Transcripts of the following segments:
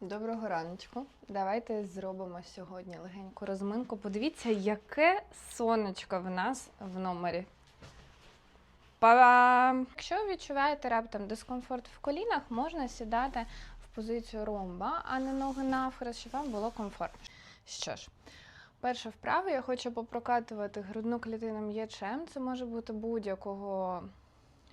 Доброго раночку. Давайте зробимо сьогодні легеньку розминку. Подивіться, яке сонечко в нас в номері. Па-бам! Якщо відчуваєте раптом дискомфорт в колінах, можна сідати в позицію ромба, а не ноги навхрест, щоб вам було комфортно. Що ж, перша вправа, я хочу попрокатувати грудну клітину м'ячем. Це може бути будь-якого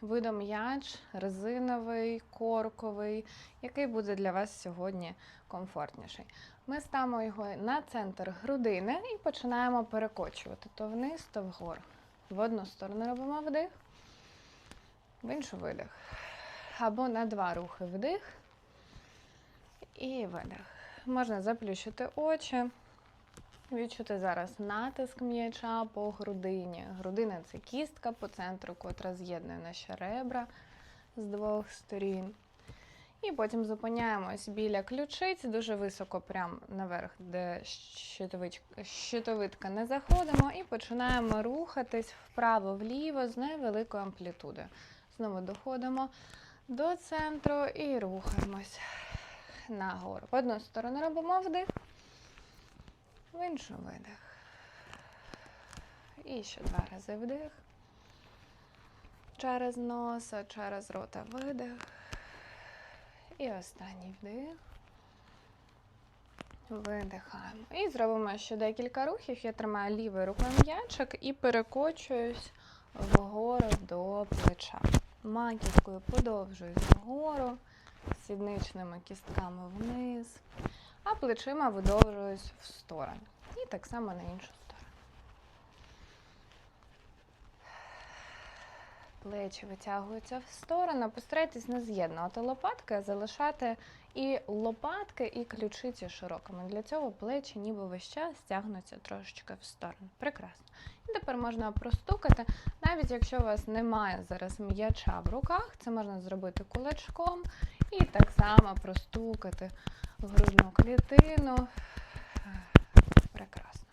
виду м'яч, резиновий, корковий, який буде для вас сьогодні комфортніший. Ми ставимо його на центр грудини і починаємо перекочувати то вниз, то вгору. В одну сторону робимо вдих, в іншу видих. Або на два рухи вдих і видих. Можна заплющити очі. Відчути зараз натиск м'яча по грудині. Грудина це кістка по центру, котра з'єднує наші ребра з двох сторін. І потім зупиняємось біля ключиць, дуже високо, прямо наверх, де щитовидка не заходимо, і починаємо рухатись вправо-вліво з невеликою амплітудою. Знову доходимо до центру і рухаємось нагору. В одну сторону робимо вдих, в іншу видих. І ще два рази вдих. Через носа, через рота видих. І останній вдих. Видихаємо. І зробимо ще декілька рухів. Я тримаю лівою рукою м'ячик і перекочуюсь вгору до плеча. Маківкою подовжуюсь вгору, сідничними кістками вниз, а плечима видовжуюсь в сторону. І так само на іншу сторону. Плечі витягуються в сторону. Постарайтесь не з'єднувати лопатки, а залишати і лопатки, і ключиці широкими. Для цього плечі ніби весь час стягнуться трошечки в сторону. Прекрасно. І тепер можна простукати, навіть якщо у вас немає зараз м'яча в руках, це можна зробити кулачком і так само простукати грудну клітину. Прекрасно.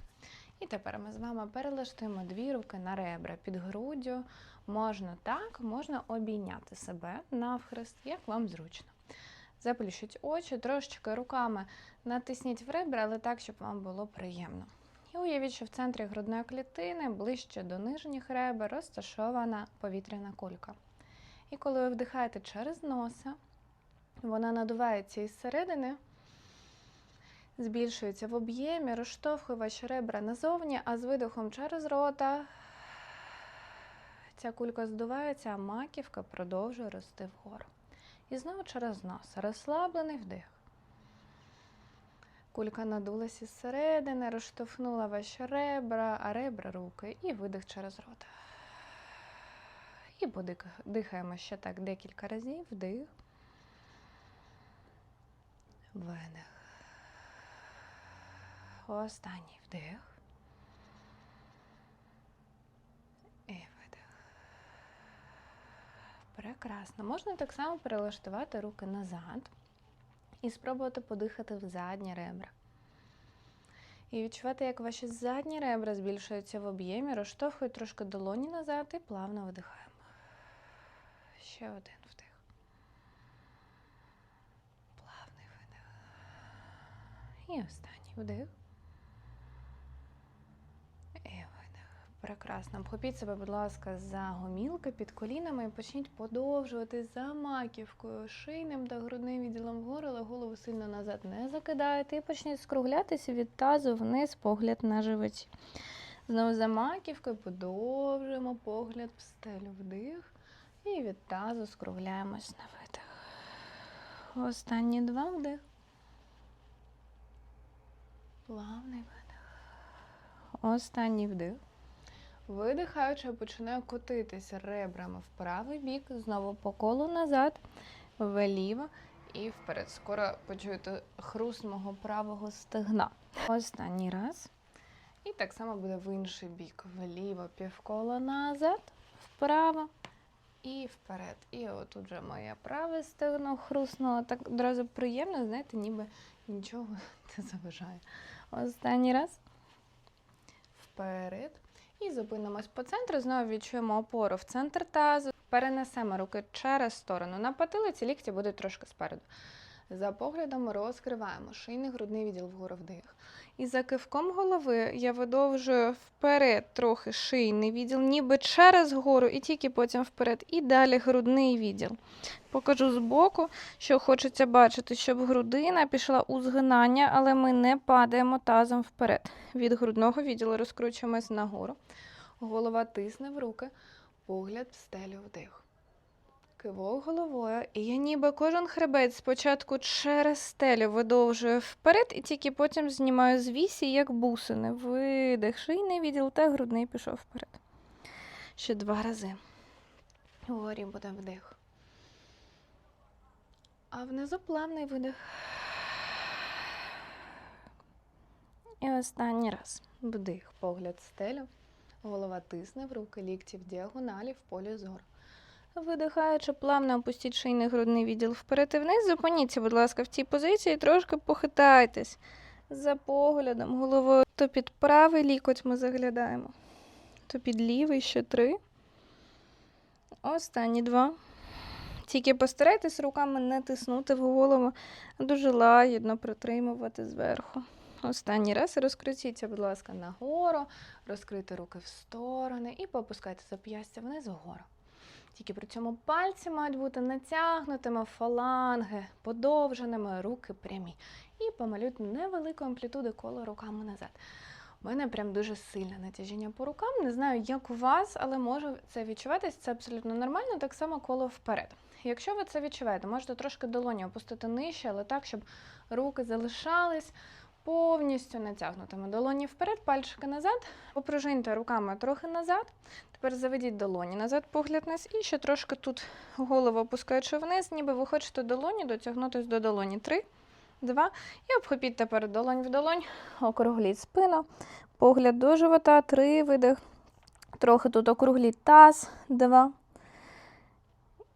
І тепер ми з вами перелаштуємо дві руки на ребра під груддю. Можна так, можна обійняти себе навхрест, як вам зручно. Заплющіть очі, трошечки руками натисніть в ребра, але так, щоб вам було приємно. І уявіть, що в центрі грудної клітини, ближче до нижніх ребер, розташована повітряна кулька. І коли ви вдихаєте через носа, вона надувається із середини, збільшується в об'ємі, розштовхує ваші ребра назовні, а з видихом через рота ця кулька здувається, а маківка продовжує рости вгору. І знову через нос. Розслаблений вдих. Кулька надулась із середини, розштовхнула ваші ребра, а ребра руки і видих через рот. І подихаємо ще так декілька разів. Вдих. Видих. Останній вдих. І видих. Прекрасно. Можна так само перелаштувати руки назад і спробувати подихати в задні ребра. І відчувати, як ваші задні ребра збільшуються в об'ємі, розштовхують трошки долоні назад і плавно видихаємо. Ще один вдих. Плавний видих. І останній вдих. І видих. Прекрасно. Обхопіть себе, будь ласка, за гомілки під колінами і почніть подовжувати за маківкою, шийним та грудним відділом вгору, але голову сильно назад не закидайте. І почніть скруглятися від тазу вниз, погляд на животі. Знову за маківкою подовжуємо погляд в стелю вдих. І від тазу скругляємось на видих. Останні два вдих. Плавний видих. Останній вдих. Видихаючи, починаю котитися ребрами в правий бік, знову по колу назад, вліво і вперед. Скоро почуєте хруст мого правого стегна. Останній раз. І так само буде в інший бік. Вліво півколо назад, вправо і вперед. І отут вже моє праве стегно хрустнуло. Так одразу приємно, знаєте, ніби нічого не заважає. Останній раз. Вперед. І зупинимось по центру. Знову відчуємо опору в центр тазу. Перенесемо руки через сторону на потилиці, лікті будуть трошки спереду. За поглядом розкриваємо шийний грудний відділ вгору вдих. І за кивком голови я видовжую вперед трохи шийний відділ, ніби через гору, і тільки потім вперед. І далі грудний відділ. Покажу збоку, що хочеться бачити, щоб грудина пішла у згинання, але ми не падаємо тазом вперед. Від грудного відділу розкручуємось нагору. Голова тисне в руки, погляд в стелю вдих. Кивок головою, і я ніби кожен хребет спочатку через стелю видовжую вперед, і тільки потім знімаю з вісі, як бусини. Видих, шийний відділ та грудний пішов вперед. Ще два рази. Вгорі буде вдих. А внизу плавний видих. І останній раз. Вдих, погляд стелю. Голова тисне в руки, лікті в діагоналі в полі зору. Видихаючи, плавно опустіть шийний грудний відділ вперед і вниз. Зупиніться, будь ласка, в цій позиції, трошки похитайтесь за поглядом головою. То під правий лікоть ми заглядаємо, то під лівий ще три. Останні два. Тільки постарайтесь руками не тиснути в голову, а дуже лагідно притримувати зверху. Останній раз розкрутіться, будь ласка, нагору, розкрийте руки в сторони і попускайте зап'ястя вниз вгору. Тільки при цьому пальці мають бути натягнутими, фаланги, подовженими, руки прямі. І помалюйте невелику амплітуду коло руками назад. У мене прям дуже сильне натяжіння по рукам. Не знаю, як у вас, але може це відчуватись. Це абсолютно нормально, так само коло вперед. Якщо ви це відчуваєте, можете трошки долоні опустити нижче, але так, щоб руки залишались повністю натягнутими. Долоні вперед, пальчики назад. Попружиньте руками трохи назад. Тепер заведіть долоні назад, погляд вниз. І ще трошки тут голову опускаючи вниз, ніби ви хочете долоні дотягнутися до долоні. Три, два. І обхопіть тепер долонь в долонь, округліть спину, погляд до живота, три, видих. Трохи тут округліть таз, два.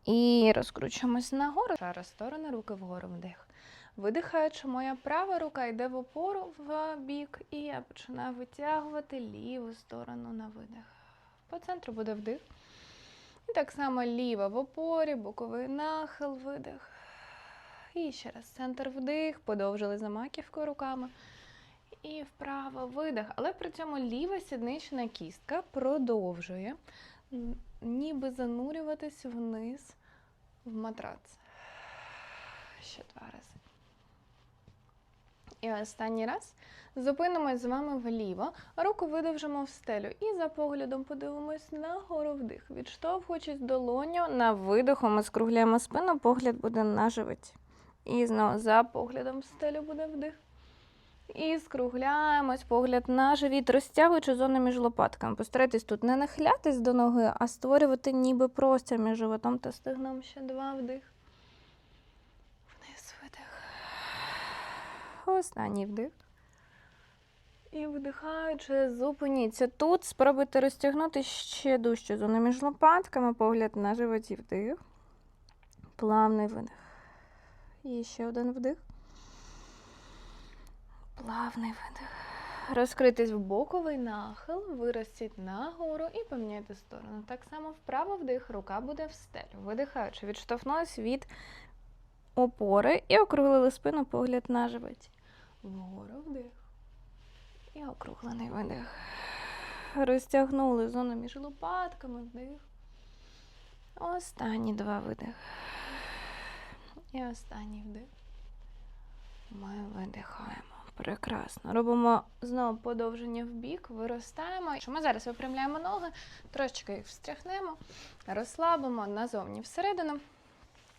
І розкручуємось нагору. Зараз сторони, руки вгору вдих. Видихаючи, моя права рука йде в опору в бік, і я починаю витягувати ліву сторону на видих. По центру буде вдих. І так само ліва в опорі, боковий нахил, видих. І ще раз центр вдих, подовжили за маківкою руками. І вправо видих. Але при цьому ліва сіднична кістка продовжує ніби занурюватись вниз в матрац. Ще два рази. І останній раз зупинимось з вами вліво, руку видовжимо в стелю і за поглядом подивимось на гору вдих. Відштовхуючись долоню на видиху, ми скругляємо спину, погляд буде на животі. І знову за поглядом в стелю буде вдих. І скругляємось, погляд на живіт, розтягуючи зону між лопатками. Постарайтесь тут не нахилятись до ноги, а створювати ніби простір між животом та стегном. Ще два вдих. Вниз видих. Останній вдих. І вдихаючи, зупиніться. Тут спробуйте розтягнути ще дужче зону між лопатками, погляд на животі вдих. Плавний видих. І ще один вдих. Плавний видих. Розкритись в боковий нахил, виростіть нагору і поміняйте сторону. Так само вправо вдих, рука буде в стелю. Видихаючи, відштовхнулись від опори і округлили спину, погляд на животі. Вгору вдих. І округлений видих. Розтягнули зону між лопатками, вдих. Останні два видих. І останній вдих. Ми видихаємо. Прекрасно. Робимо знову подовження в бік, виростаємо. Що Ми зараз випрямляємо ноги, трошечки їх встряхнемо, розслабимо назовні всередину.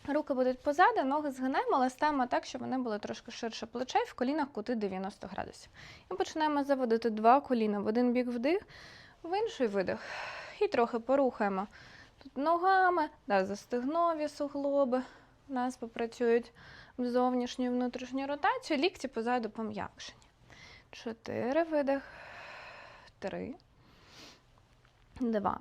Руки будуть позаду, ноги згинаємо, але ставимо так, щоб вони були трошки ширше плечей, в колінах кути 90 градусів. І починаємо заводити два коліна в один бік вдих, в інший видих. І трохи порухаємо тут ногами, да, застигнові суглоби у нас попрацюють в зовнішню і внутрішню ротацію, лікті позаду пом'якшені. Чотири видих, три, два.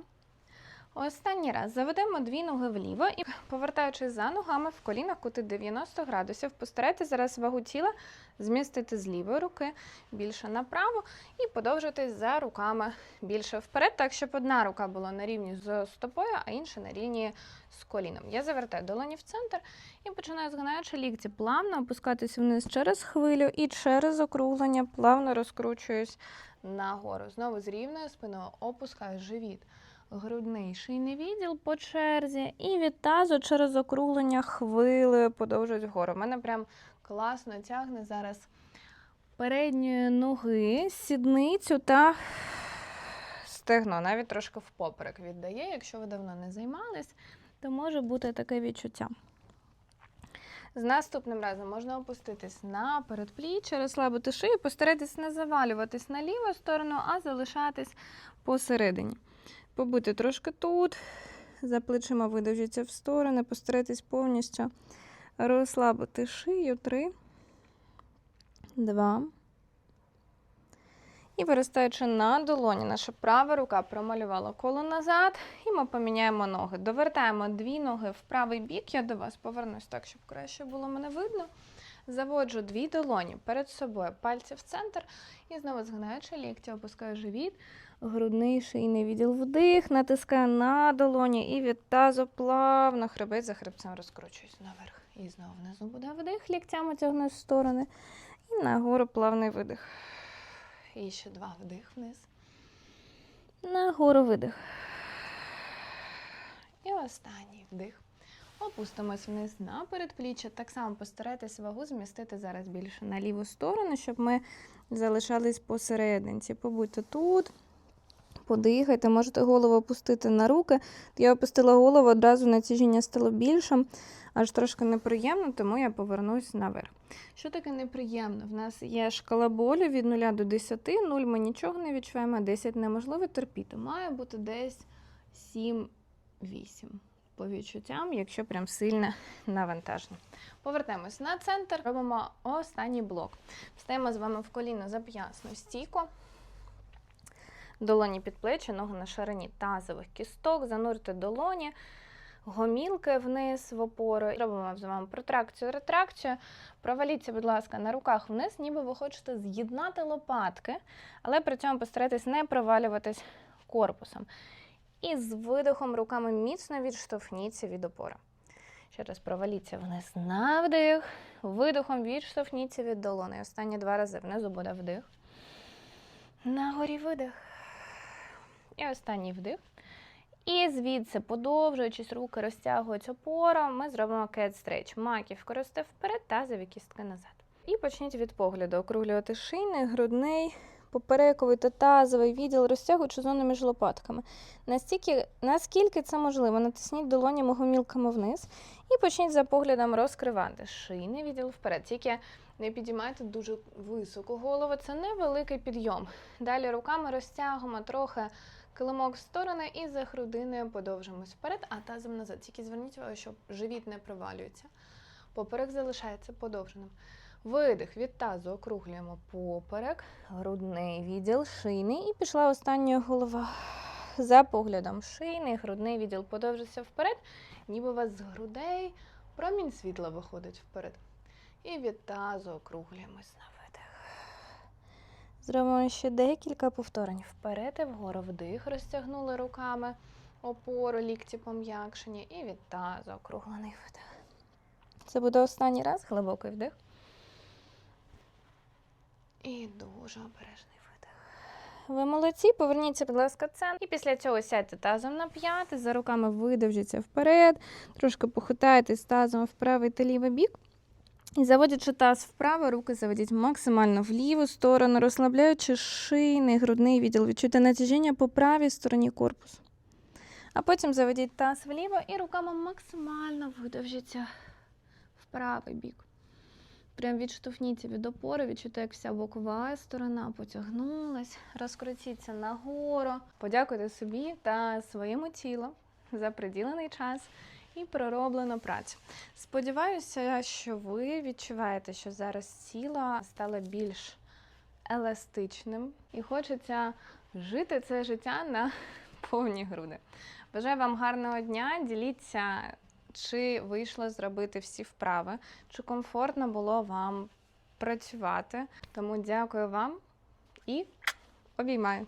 Останній раз заведемо дві ноги вліво і повертаючись за ногами в колінах кути 90 градусів, постарайтесь зараз вагу тіла змістити з лівої руки більше направо і подовжитись за руками більше вперед, так щоб одна рука була на рівні з стопою, а інша на рівні з коліном. Я завертаю долоні в центр і починаю згинаючи лікті плавно опускатись вниз через хвилю і через округлення плавно розкручуюсь нагору. Знову з рівною спиною опускаю живіт грудний шийний відділ по черзі, і від тазу через округлення хвилею подовжують вгору. У мене прям класно тягне зараз передньої ноги, сідницю та стегно, навіть трошки в поперек віддає. Якщо ви давно не займались, то може бути таке відчуття. З наступним разом можна опуститись на передпліччя, розслабити шию, постарайтесь не завалюватись на ліву сторону, а залишатись посередині. Побути трошки тут, за плечима видовжіться в сторони, постарайтесь повністю розслабити шию. Три, два. І виростаючи на долоні, наша права рука промалювала коло назад, і ми поміняємо ноги. Довертаємо дві ноги в правий бік. Я до вас повернусь так, щоб краще було мене видно. Заводжу дві долоні перед собою, пальці в центр. І знову згинаючи лікті, опускаю живіт, грудний шийний відділ вдих, натискаю на долоні і від тазу плавно хребець за хребцем розкручуюсь наверх. І знову внизу буде вдих, ліктями тягнусь в сторони. І нагору плавний видих. І ще два вдих вниз. Нагору видих. І останній вдих. Опустимось вниз на передпліччя. Так само постарайтесь вагу змістити зараз більше на ліву сторону, щоб ми залишались посерединці. Побудьте тут, подихайте, можете голову опустити на руки. Я опустила голову, одразу натяжіння стало більшим, аж трошки неприємно, тому я повернусь наверх. Що таке неприємно? В нас є шкала болю від 0 до 10, 0 ми нічого не відчуваємо, а 10 неможливо терпіти. Має бути десь 7-8 по відчуттям, якщо прям сильне навантаження. Повертаємось на центр, робимо останній блок. Встаємо з вами в коліно зап'ясну стійку. Долоні під плечі, ноги на ширині тазових кісток, занурте долоні, гомілки вниз в опору. Робимо з вами протракцію, ретракцію. Проваліться, будь ласка, на руках вниз, ніби ви хочете з'єднати лопатки, але при цьому постарайтесь не провалюватись корпусом. І з видихом руками міцно відштовхніться від опори. Ще раз проваліться вниз на вдих. Видихом відштовхніться від долони. Останні два рази внизу буде вдих. Нагорі видих. І останній вдих. І звідси, подовжуючись, руки розтягують опору, ми зробимо stretch. Маківку росте вперед, тазові кістки назад. І почніть від погляду округлювати шийний, грудний, поперековий та тазовий відділ, розтягуючи зону між лопатками. Настільки, наскільки це можливо, натисніть долонями гомілками вниз і почніть за поглядом розкривати шийний відділ вперед. Тільки не підіймайте дуже високо голову, це невеликий підйом. Далі руками розтягуємо трохи килимок в сторони і за грудиною подовжимось вперед, а тазом назад. Тільки зверніть увагу, щоб живіт не провалюється. Поперек залишається подовженим. Видих від тазу округлюємо поперек, грудний відділ, шийний і пішла остання голова. За поглядом шийний, грудний відділ подовжився вперед, ніби у вас з грудей промінь світла виходить вперед. І від тазу округлюємось. Зробимо ще декілька повторень. Вперед і вгору вдих, розтягнули руками опору, лікті пом'якшені. І від тазу округлений видих. Це буде останній раз, глибокий вдих. І дуже обережний видих. Ви молодці, поверніться, будь ласка, центр. І після цього сядьте тазом на п'яти, за руками видовжіться вперед, трошки похитайтесь тазом в правий та лівий бік. І заводячи таз вправо, руки заведіть максимально в ліву сторону, розслабляючи шийний, грудний відділ. Відчуйте натяжіння по правій стороні корпусу. А потім заведіть таз вліво і руками максимально видовжіться в правий бік. Прям відштовхніться від опори, відчуйте, як вся бокова сторона потягнулась, розкрутіться нагору. Подякуйте собі та своєму тілу за приділений час і пророблену працю. Сподіваюся, що ви відчуваєте, що зараз тіло стало більш еластичним і хочеться жити це життя на повні груди. Бажаю вам гарного дня. Діліться, чи вийшло зробити всі вправи, чи комфортно було вам працювати. Тому дякую вам і обіймаю.